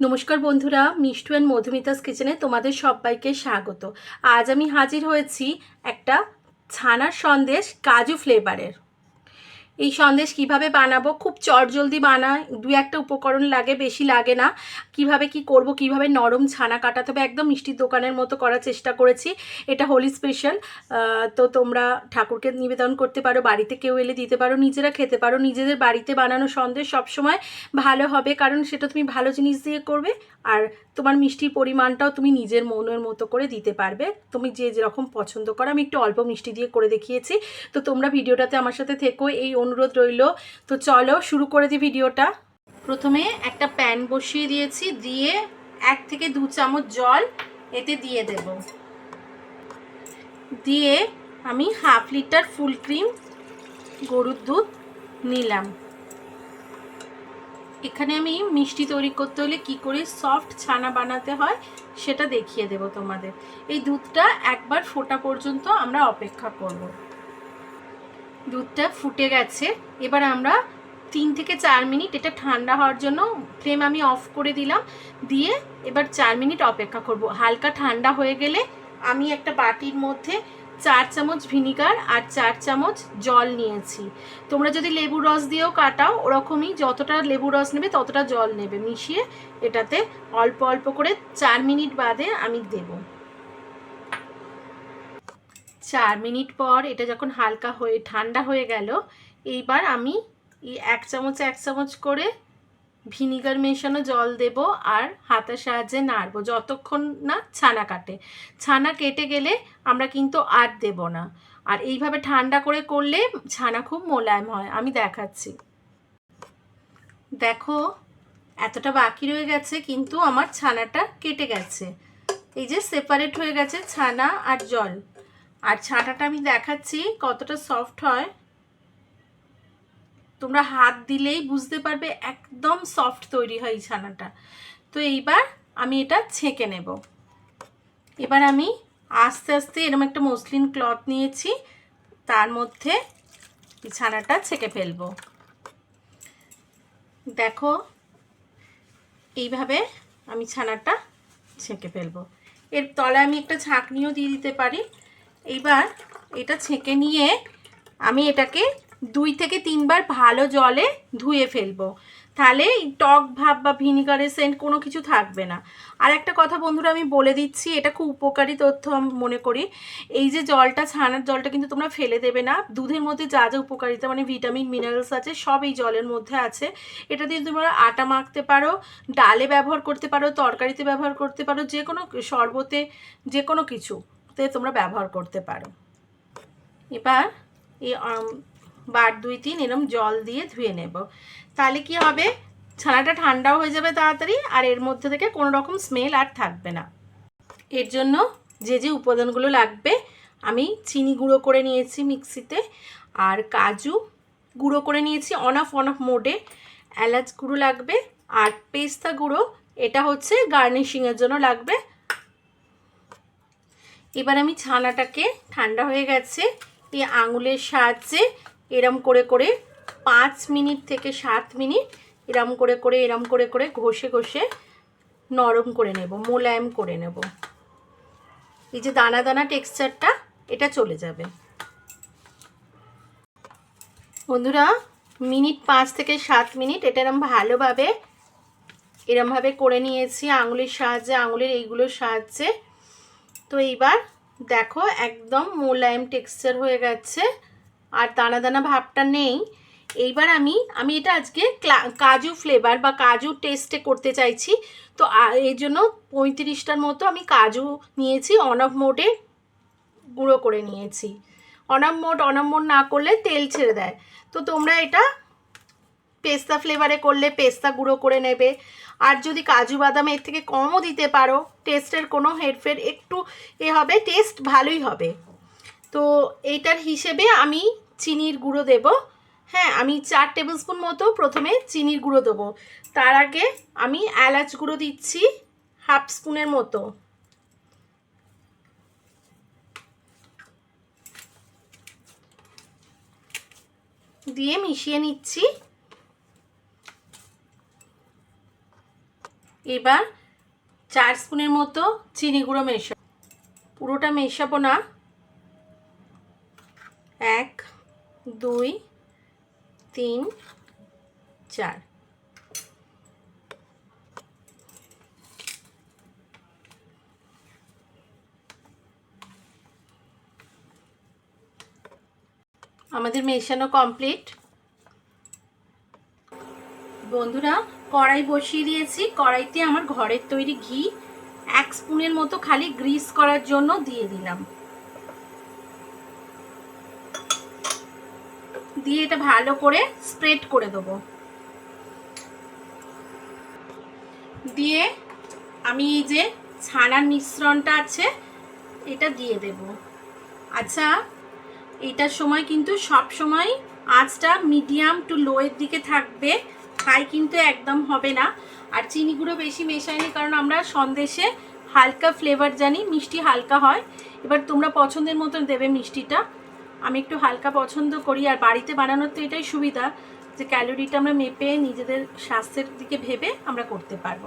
নমস্কার বন্ধুরা, মিষ্টু অ্যান্ড মধুমিতাস কিচেনে তোমাদের সবাইকে স্বাগত। আজ আমি হাজির হয়েছি একটা ছানার সন্দেশ কাজু ফ্লেভারের এই সন্দেশ কীভাবে বানাবো? খুব চটজলদি বানায় দু একটা উপকরণ লাগে, বেশি লাগে না। কীভাবে কি করব, কীভাবে নরম ছানা কাটাতে হবে, একদম মিষ্টির দোকানের মতো করার চেষ্টা করেছি। এটা হোলি স্পেশাল। তো তোমরা ঠাকুরকে নিবেদন করতে পারো, বাড়িতে কেউ এলে দিতে পারো, নিজেরা খেতে পারো। নিজেদের বাড়িতে বানানো সন্দেশ সবসময় ভালো হবে, কারণ সেটা তুমি ভালো জিনিস দিয়ে করবে, আর তোমার মিষ্টির পরিমাণটাও তুমি নিজের মনের মতো করে দিতে পারবে। তুমি যে যেরকম পছন্দ করো, আমি একটু অল্প মিষ্টি দিয়ে করে দেখিয়েছি। তো তোমরা ভিডিওটাতে আমার সাথে থেকো, এই অনুরোধ রইল। তো চলো শুরু করে দিই ভিডিওটা। প্রথমে একটা প্যান বসিয়ে দিয়েছি, দিয়ে এক থেকে দু চামচ জল এতে দিয়ে দেব। দিয়ে আমি হাফ লিটার ফুল ক্রিম, গরুর দুধ নিলাম। এখানে আমি মিষ্টি তৈরি করতে হলে কি করে সফট ছানা বানাতে হয় সেটা দেখিয়ে দেব তোমাদের। এই দুধটা একবার ফোটা পর্যন্ত আমরা অপেক্ষা করব। দুধটা ফুটে গেছে। এবার আমরা তিন থেকে চার মিনিট এটা ঠান্ডা হওয়ার জন্য ফ্লেম আমি অফ করে দিলাম। দিয়ে এবার চার মিনিট অপেক্ষা করব। হালকা ঠান্ডা হয়ে গেলে আমি একটা বাটির মধ্যে চার চামচ ভিনিগার আর চার চামচ জল নিয়েছি। তোমরা যদি লেবু রস দিয়েও কাটাও, ওরকমই যতটা লেবু রস নেবে ততটা জল নেবে। মিশিয়ে এটাতে অল্প অল্প করে চার মিনিট বাদে আমি দেব। চার মিনিট পর এটা যখন হালকা হয়ে, ঠান্ডা হয়ে গেল, এইবার আমি এক চামচ এক চামচ করে ভিনিগার মেশানো জল দেব আর হাতের সাহায্যে নাড়বো যতক্ষণ না ছানা কাটে। ছানা কেটে গেলে আমরা কিন্তু আর দেব না। আর এইভাবে ঠান্ডা করে করলে ছানা খুব মোলায়েম হয়। আমি দেখাচ্ছি। দেখো, এতটা বাকি রয়ে গেছে, কিন্তু আমার ছানাটা কেটে গেছে। এই যে সেপারেট হয়ে গেছে ছানা আর জল। আর ছানাটা আমি দেখাচ্ছি কতটা সফট হয়। তোমরা হাত দিলেই বুঝতে পারবে একদম সফট তৈরি হয় এই ছানাটা। তো এইবার আমি এটা ছেঁকে নেব। এবার আমি আস্তে আস্তে এরকম একটা মসলিন ক্লথ নিয়েছি, তার মধ্যে এই ছানাটা ছেঁকে ফেলব। দেখো, এইভাবে আমি ছানাটা ছেঁকে ফেলব। এর তলায় আমি একটা ছাঁকনিও দিয়ে দিতে পারি। এইবার এটা ছেঁকে নিয়ে আমি এটাকে দুই থেকে তিনবার ভালো জলে ধুয়ে ফেলব। তাহলে টক ভাব বা ভিনিগারের সেন্ট কোনো কিছু থাকবে না। আর একটা কথা বন্ধুরা, আমি বলে দিচ্ছি, এটা খুব উপকারী তথ্য আমি মনে করি। এই যে জলটা, ছানার জলটা কিন্তু তোমরা ফেলে দেবে না। দুধের মধ্যে যা যা উপকারিতা মানে ভিটামিন, মিনারেলস আছে, সব এই জলের মধ্যে আছে। এটা দিয়ে তোমরা আটা মাখতে পারো, ডালে ব্যবহার করতে পারো, তরকারিতে ব্যবহার করতে পারো, যে কোনো শরবতে, যে কোনো কিছুতে তোমরা ব্যবহার করতে পারো। এবার এই বার দুই তিন এরম জল দিয়ে ধুয়ে নেব। তাহলে কি হবে? ছানাটা ঠান্ডাও হয়ে যাবে তাড়াতাড়ি, আর এর মধ্যে থেকে কোনো রকম স্মেল আর থাকবে না। এর জন্য যে যে উপাদানগুলো লাগবে, আমি চিনি গুঁড়ো করে নিয়েছি মিক্সিতে, আর কাজু গুঁড়ো করে নিয়েছি অন অফ অন অফ মোডে এলাচ গুঁড়ো লাগবে, আর পেস্তা গুঁড়ো, এটা হচ্ছে গার্নিশিংয়ের জন্য লাগবে। এবার আমি ছানাটাকে ঠান্ডা হয়ে গেছে এই আঙুলের সাহায্যে এরম করে করে পাঁচ মিনিট থেকে সাত মিনিট এরম করে করে, এরম করে করে ঘষে ঘষে নরম করে নেব, মোলায়েম করে নেব। এই যে দানা দানা টেক্সচারটা, এটা চলে যাবে। বন্ধুরা, মিনিট পাঁচ থেকে সাত মিনিট, এটা এরম ভালোভাবে, এরমভাবে করে নিয়েছি, আঙুলের সাহায্যে, আঙুলের এইগুলোর সাহায্যে। তো এইবার দেখো একদম মোলায়েম টেক্সচার হয়ে গেছে, আর দানা দানা ভাবটা নেই। এইবার আমি আমি এটা আজকে কাজু ফ্লেভার বা কাজু টেস্টে করতে চাইছি। তো এই জন্য পঁয়ত্রিশটার মতো আমি কাজু নিয়েছি অনব মোডে গুঁড়ো করে নিয়েছি। অনব মোড অনব মোড না করলে তেল ছেড়ে দেয়। তো তোমরা এটা পেস্তা ফ্লেভারে করলে পেস্তা গুঁড়ো করে নেবে। আর যদি কাজু বাদাম এর থেকে কমও দিতে পারো টেস্টের কোনো হেরফের একটু এ হবে টেস্ট ভালোই হবে। তো এইটার হিসেবে আমি চিনির গুঁড়ো দেব। হ্যাঁ আমি চার টেবিল স্পুন মতো প্রথমে চিনির গুঁড়ো দেবো। তার আগে আমি এলাচ গুঁড়ো দিচ্ছি হাফ স্পুনের মতো। দিয়ে মিশিয়ে নিচ্ছি। এবার চার স্পুনের মতো চিনি গুঁড়ো মেশা পুরোটা মেশাবো না। এক, দুই, তিন, চার। আমাদের মেশানো কমপ্লিট। বন্ধুরা কড়াই বসিয়ে দিয়েছি। কড়াইতে আমার ঘরের তৈরি ঘি এক স্পুনের মতো খালি গ্রিস করার জন্য দিয়ে দিলাম। দিয়ে এটা ভালো করে স্প্রেড করে দেবো। দিয়ে আমি এই যে ছানার মিশ্রণটা আছে, এটা দিয়ে দেব। আচ্ছা এটার সময় কিন্তু সব সময় আঁচটা মিডিয়াম টু লোয়ের দিকে থাকবে। হাই কিন্তু একদম হবে না। আর চিনি গুঁড়ো বেশি মেশাইনি কারণ আমরা সন্দেশে হালকা ফ্লেভার জানি, মিষ্টি হালকা হয়। এবার তোমরা পছন্দের মতন দেবে মিষ্টিটা। আমি একটু হালকা পছন্দ করি আর বাড়িতে বানানোর তো এটাই সুবিধা যে ক্যালোরিটা আমরা মেপে নিজেদের স্বাস্থ্যের দিকে ভেবে আমরা করতে পারব।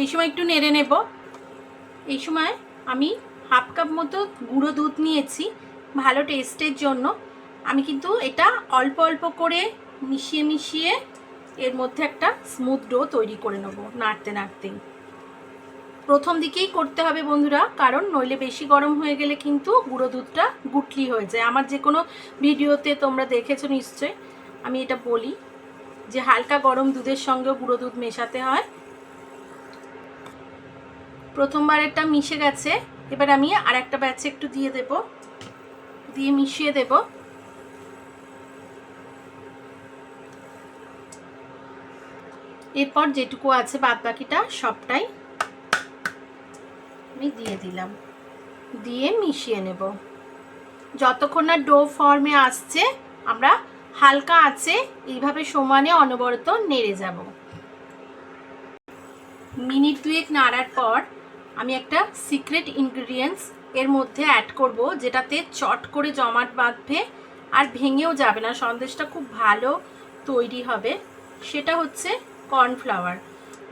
এই সময় একটু নেড়ে নেব। এই সময় আমি হাফ কাপ মতো গুঁড়ো দুধ নিয়েছি ভালো টেস্টের জন্য। আমি কিন্তু এটা অল্প অল্প করে মিশিয়ে মিশিয়ে এর মধ্যে একটা স্মুথ ডো তৈরি করে নেব, নাড়তে নাড়তেই প্রথম দিকেই করতে হবে বন্ধুরা, কারণ নইলে বেশি গরম হয়ে গেলে কিন্তু গুঁড়ো দুধটা গুটলি হয়ে যায়। আমার যে কোনো ভিডিওতে তোমরা দেখেছ নিশ্চয় আমি এটা বলি যে হালকা গরম দুধের সঙ্গেও গুঁড়ো দুধ মেশাতে হয়। প্রথমবারেরটা মিশে গেছে, এবার আমি আর একটা ব্যাচে একটু দিয়ে দেব, দিয়ে মিশিয়ে দেব। এরপর যেটুকু আছে বাদ বাকিটা সবটাই আমি দিয়ে দিলাম। দিয়ে মিশিয়ে নেব। যতক্ষণ না ডো ফর্মে আসছে, আমরা হালকা আছে, এইভাবে সমানে অনবরত নেড়ে যাব। মিনিট দুয়েক নাড়ার পর আমি একটা সিক্রেট ইনগ্রিডিয়েন্টস এর মধ্যে অ্যাড করব, যেটাতে চট করে জমাট বাঁধবে আর ভেঙেও যাবে না। সন্দেশটা খুব ভালো তৈরি হবে। সেটা হচ্ছে কর্নফ্লাওয়ার।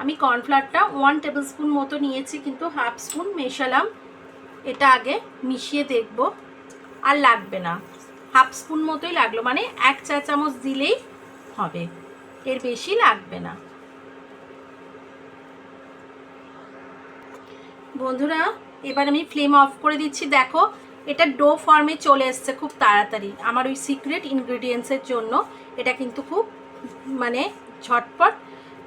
আমি কর্নফ্লাওয়ারটা ওয়ান টেবিল স্পুন মতো নিয়েছি, কিন্তু হাফ স্পুন মেশালাম। এটা আগে মিশিয়ে দেখব। আর লাগবে না। হাফ স্পুন মতোই লাগল মানে এক চা চামচ দিলেই হবে। এর বেশি লাগবে না। বন্ধুরা, এবার আমি ফ্লেম অফ করে দিচ্ছি। দেখো, এটা ডো ফর্মে চলে এসছে খুব তাড়াতাড়ি। আমার ওই সিক্রেট ইনগ্রিডিয়েন্টসের জন্য। এটা কিন্তু খুব মানে ঝটপট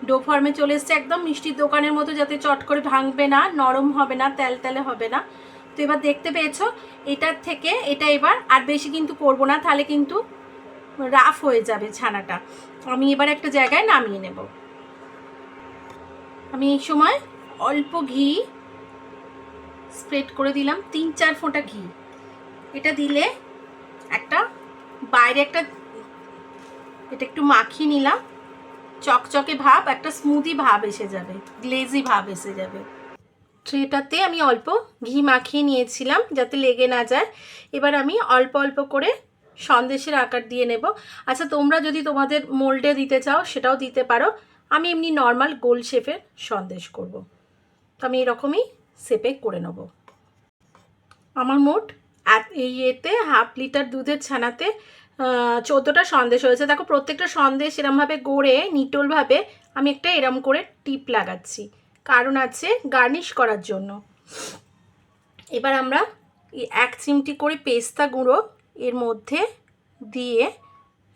ডো ফর্মে চলে এসছে। একদম মিষ্টির দোকানের মতো যাতে চট করে ভাঙবে না, নরম হবে না, তেল তেলে হবে না। তো এবার দেখতে পেয়েছ, এটার থেকে এটা এবার আর বেশি কিন্তু করব না, তাহলে কিন্তু রাফ হয়ে যাবে ছানাটা। আমি এবার একটা জায়গায় নামিয়ে নেব। আমি এই সময় অল্প ঘি স্প্রেড করে দিলাম, তিন চার ফোঁটা ঘি। এটা দিলে একটা বাইরে একটা, এটা একটু মাখিয়ে নিলাম। চকচকে ভাব, একটা স্মুদি ভাব এসে যাবে গ্লেজি ভাব এসে যাবে। ট্রেটাতে আমি অল্প ঘি মাখিয়ে নিয়েছিলাম যাতে লেগে না যায়। এবার আমি অল্প অল্প করে সন্দেশের আকার দিয়ে নেব। আচ্ছা তোমরা যদি তোমাদের মোল্ডে দিতে চাও, সেটাও দিতে পারো। আমি এমনি নর্মাল গোল শেপের সন্দেশ করব। তো আমি এরকমই শেপে করে নেব। আমার মোট এই এতে হাফ লিটার দুধের ছানাতে চোদ্দোটা সন্দেশ হয়েছে। দেখো, প্রত্যেকটা সন্দেশ এরমভাবে গড়ে, নিটোলভাবে আমি একটা এরম করে টিপ লাগাচ্ছি। কারণ আছে গার্নিশ করার জন্য। এবার আমরা এক চিমটি করে পেস্তা গুঁড়ো এর মধ্যে দিয়ে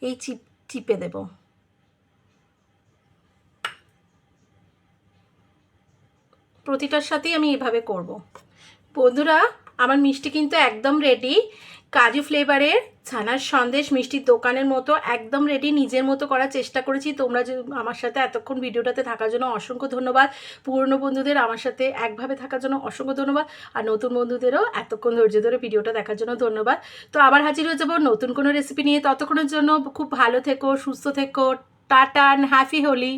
এই চিপ, চিপে দেব। প্রতিটার সাথেই আমি এভাবে করব। বন্ধুরা, আমার মিষ্টি কিন্তু একদম রেডি কাজু ফ্লেভারের ছানার সন্দেশ মিষ্টির দোকানের মতো একদম রেডি নিজের মতো করার চেষ্টা করেছি। তোমরা যে আমার সাথে এতক্ষণ ভিডিওটাতে থাকার জন্য অসংখ্য ধন্যবাদ। পুরনো বন্ধুদের আমার সাথে একভাবে থাকার জন্য অসংখ্য ধন্যবাদ। আর নতুন বন্ধুদেরও এতক্ষণ ধৈর্য ধরে ভিডিওটা দেখার জন্য ধন্যবাদ। তো আবার হাজির হয়ে যাব নতুন কোনো রেসিপি নিয়ে। ততক্ষণের জন্য খুব ভালো থেকো, সুস্থ থেকো। Tata happy Holi